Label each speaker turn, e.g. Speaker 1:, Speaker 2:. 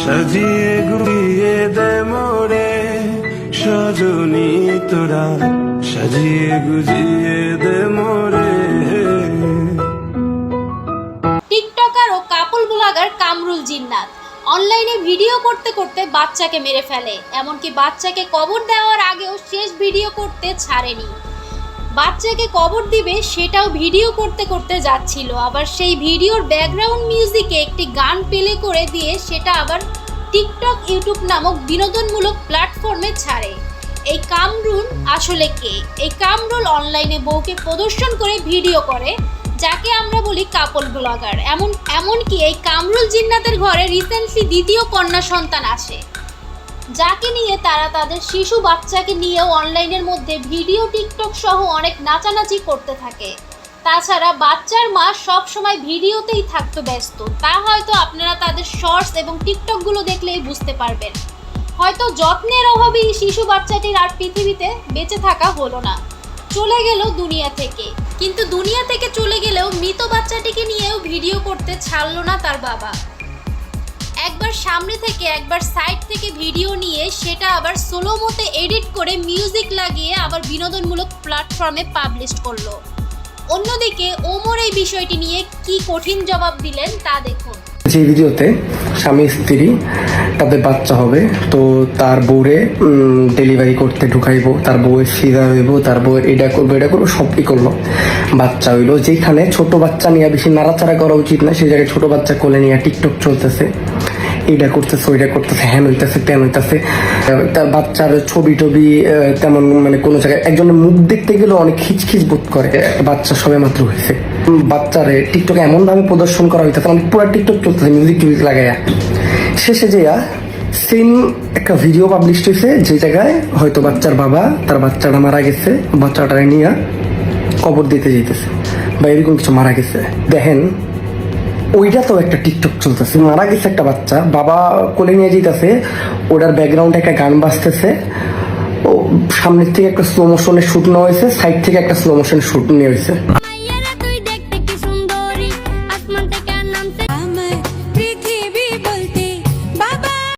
Speaker 1: সাজিয়ে গুড়িয়ে দে মোরে সজনী তোরা। সাজিয়ে গুজিয়ে দে মোরে
Speaker 2: টিকটকার ও কাপল ব্লগার কামরুল জিন্নাত অনলাইনে ভিডিও করতে করতে বাচ্চাকে মেরে ফেলে, এমনকি বাচ্চাকে কবর দেওয়ার আগেও শেষ ভিডিও করতে ছাড়েনি। বাচ্চাকে কবর দিবে, সেটাও ভিডিও করতে করতে যাচ্ছিল। আবার সেই ভিডিওর ব্যাকগ্রাউন্ড মিউজিকে একটি গান প্লে করে দিয়ে সেটা আবার টিকটক ইউটিউব নামক বিনোদনমূলক প্ল্যাটফর্মে ছাড়ে। এই কামরুল আসলে কে? এই কামরুল অনলাইনে বউকে প্রদর্শন করে ভিডিও করে, যাকে আমরা বলি কাপল ব্লগার এমন, এমনকি এই কামরুল জিন্নাতের ঘরে রিসেন্টলি দ্বিতীয় কন্যা সন্তান আসে। যাকে নিয়ে তারা তাদের শিশু বাচ্চাকে নিয়েও অনলাইনের মধ্যে ভিডিও, টিকটক সহ অনেক নাচানাচি করতে থাকে। তাছাড়া বাচ্চার মা সব সময় ভিডিওতেই থাকতো ব্যস্ত। তা হয়তো আপনারা তাদের শর্টস এবং টিকটকগুলো দেখলেই বুঝতে পারবেন। হয়তো যত্নের অভাবেই শিশু বাচ্চাটির আর পৃথিবীতে বেঁচে থাকা হলো না। চলে গেল দুনিয়া থেকে। কিন্তু দুনিয়া থেকে চলে গেলেও মৃত বাচ্চাটিকে নিয়েও ভিডিও করতে ছাড়লো না তার বাবা। সামনে থেকে একবার সাইড থেকে ভিডিও নিয়ে সেটা আবার সোলো মতে এডিট করে মিউজিক লাগিয়ে আবার বিনোদনমূলক প্ল্যাটফর্মে পাবলিশ করল। অন্যদিকে ওমর এই বিষয়টি নিয়ে কি কঠিন জবাব দিলেন তা দেখুন।
Speaker 3: যে ভিডিওতে স্বামী, স্ত্রী, তাদের বাচ্চা হবে, তো তার বউরে ডেলিভারি করতে ঢুকাইবো, তার বউয়ের সিজার হইব, তার বউয়ের এটা করব এটা করব, সবই করল। বাচ্চা হইল, যেখানে ছোট বাচ্চা নিয়ে বেশি নাড়াচাড়া করা উচিত না সেই জায়গায় ছোট বাচ্চা কোলে নিয়ে টিকটক চলতেছে। এটা করতেছে ওইটা করতেছে, হ্যান হইতেছে, ত্যান হইতেছে। তার বাচ্চার ছবি টবি তেমন মানে কোনো জায়গায় একজনের মুখ দেখতে গেলে অনেক খিচখিচ বোধ করে। বাচ্চা সবে মাত্র হয়েছে বাচ্চারে টিকটকে এমন ভাবে প্রদর্শন করা হইতেছে মানে পুরো টিকটক চলতেছে মিউজিক টিউজিক লাগাইয়া। শেষে যেয়া সেম একটা ভিডিও পাবলিশ হয়েছে যে জায়গায় হয়তো বাচ্চার বাবা, তার বাচ্চাটা মারা গেছে বাচ্চাটা নিয়ে কবর দিতে যেতেছে বা এরকম কিছু মারা গেছে। দেখেন ওইটা তো একটা টিকটক চলতেছে। মারা গেছে একটা বাচ্চা, বাবা কোলে নিয়ে যেতেছে ওটার ব্যাকগ্রাউন্ডে একটা গান বাজতেছে, ও সামনের থেকে একটা স্লো মোশনের শুট নেওয়া হয়েছে সাইড থেকে একটা স্লো মোশন শুট নেওয়া হয়েছে।